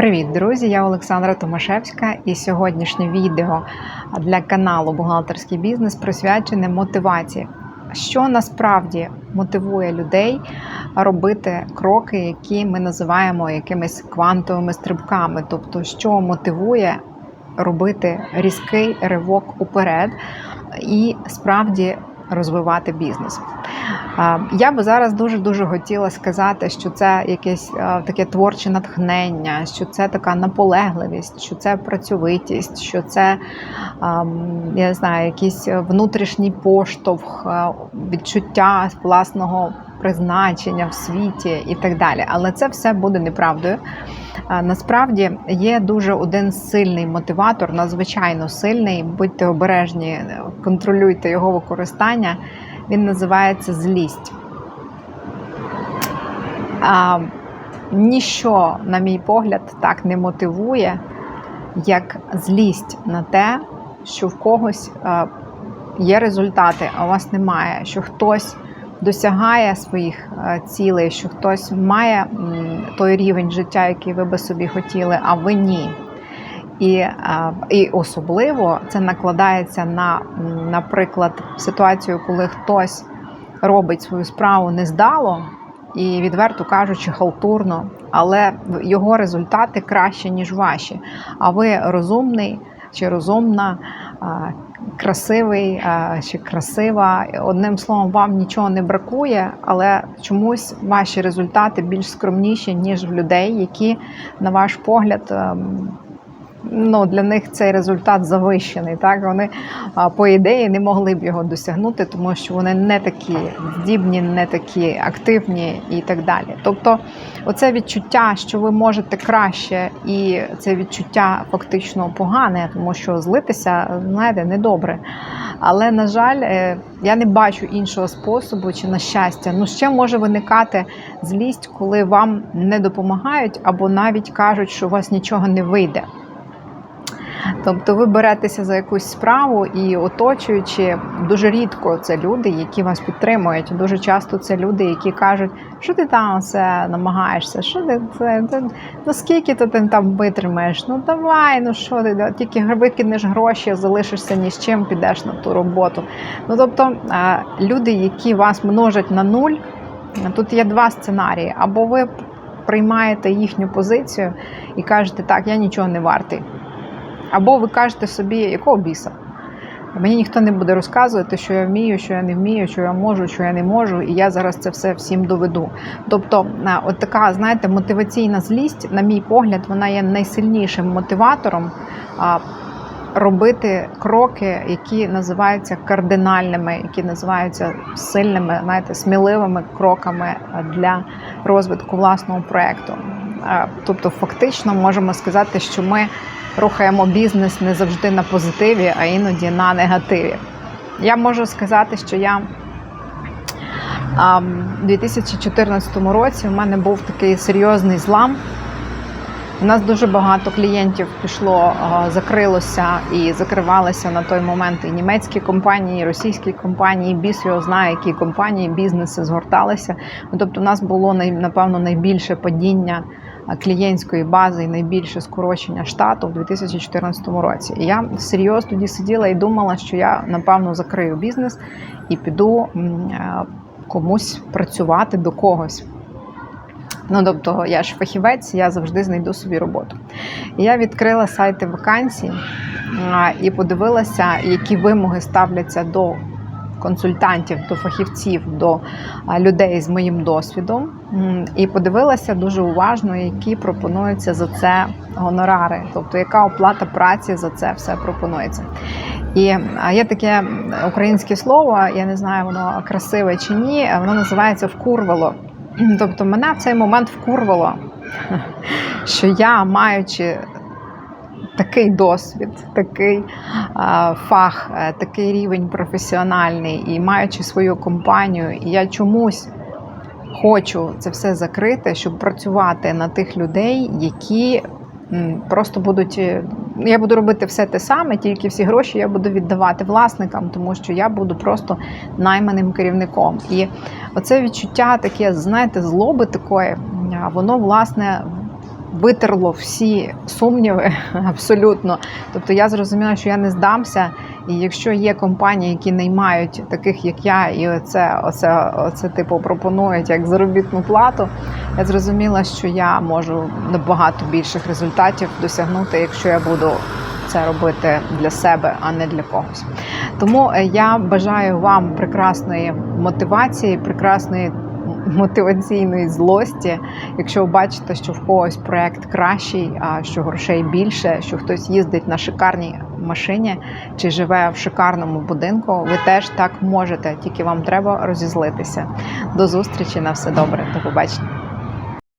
Привіт, друзі! Я Олександра Томашевська, і сьогоднішнє відео для каналу Бухгалтерський бізнес присвячене мотивації. Що насправді мотивує людей робити кроки, які ми називаємо якимись квантовими стрибками, тобто, що мотивує робити різкий ривок уперед і справді розвивати бізнес. Я би зараз дуже дуже хотіла сказати, що це якесь таке творче натхнення, що це така наполегливість, що це працьовитість, що це я знаю, якийсь внутрішній поштовх, відчуття власного призначення в світі і так далі. Але це все буде неправдою. Насправді є дуже один сильний мотиватор, надзвичайно сильний. Будьте обережні, контролюйте його використання. Він називається злість. А, Ніщо, на мій погляд, так не мотивує, як злість на те, що в когось є результати, а у вас немає, що хтось досягає своїх цілей, що хтось має той рівень життя, який ви би собі хотіли, а ви ні. І і особливо це накладається на, наприклад, ситуацію, коли хтось робить свою справу нездало і, відверто кажучи, халтурно, але його результати краще, ніж ваші. А ви розумний чи розумна, красивий чи красива. Одним словом, вам нічого не бракує, але чомусь ваші результати більш скромніші, ніж в людей, які, на ваш погляд, ем, ну, для них цей результат завищений. Так вони по ідеї не могли б його досягнути, тому що вони не такі здібні, не такі активні і так далі. Тобто, оце відчуття, що ви можете краще, і це відчуття фактично погане, тому що злитися, знаєте, недобре. Але на жаль, е, я не бачу іншого способу чи на щастя. Ну ще може виникати злість, коли вам не допомагають, або навіть кажуть, що у вас нічого не вийде. Тобто ви беретеся за якусь справу і оточуючи, дуже рідко це люди, які вас підтримують. Дуже часто це люди, які кажуть, що ти там все намагаєшся, що ти це, ну скільки ти там витримаєш? Ну давай, ну що ти, тільки викинеш гроші, залишишся ні з чим, підеш на ту роботу. Ну тобто люди, які вас множать на нуль, тут є два сценарії: або ви приймаєте їхню позицію і кажете, так, я нічого не вартий. Або ви кажете собі, якого біса? Мені ніхто не буде розказувати, що я вмію, що я не вмію, що я можу, що я не можу, і я зараз це все всім доведу. Тобто, от така, знаєте, мотиваційна злість, на мій погляд, вона є найсильнішим мотиватором робити кроки, які називаються кардинальними, які називаються сильними, знаєте, сміливими кроками для розвитку власного проєкту. Е, тобто, фактично можемо сказати, що ми рухаємо бізнес не завжди на позитиві, а іноді на негативі. Я можу сказати, що я у 2014 році у мене був такий серйозний злам. У нас дуже багато клієнтів пішло, закрилося і закривалися на той момент і німецькі компанії, і російські компанії. Біс його знає, які компанії, бізнеси згорталися. Тобто, у нас було напевно найбільше падіння клієнтської бази і найбільше скорочення штату в 2014 році. І я серйозно тоді сиділа і думала, що я напевно закрию бізнес і піду е, комусь працювати до когось. Ну, тобто, я ж фахівець, я завжди знайду собі роботу. І я відкрила сайти вакансій і подивилася, які вимоги ставляться до консультантів, до фахівців, до людей з моїм досвідом, і подивилася дуже уважно, які пропонуються за це гонорари, тобто яка оплата праці за це все пропонується. І є таке українське слово, я не знаю, воно красиве чи ні, воно називається вкурвало. Тобто мене в цей момент вкурвало, що я, маючи такий досвід, такий фах, е, такий рівень професіональний і маючи свою компанію, я чомусь хочу це все закрити, щоб працювати на тих людей, які просто будуть. Е, я буду робити все те саме, тільки всі гроші я буду віддавати власникам, тому що я буду просто найманим керівником. І оце відчуття таке, знаєте, злоби такої, воно власне витерло всі сумніви абсолютно. Тобто я зрозуміла, що я не здамся. І якщо є компанії, які наймають таких, як я, і оце, оце, оце типу пропонують як заробітну плату, я зрозуміла, що я можу набагато більших результатів досягнути, якщо я буду це робити для себе, а не для когось. Тому е, я бажаю вам прекрасної мотивації, прекрасної мотиваційної злості. Якщо ви бачите, що в когось проект кращий, а що грошей більше, що хтось їздить на шикарній машині чи живе в шикарному будинку, ви теж так можете, тільки вам треба розізлитися. До зустрічі на все добре. До побачення.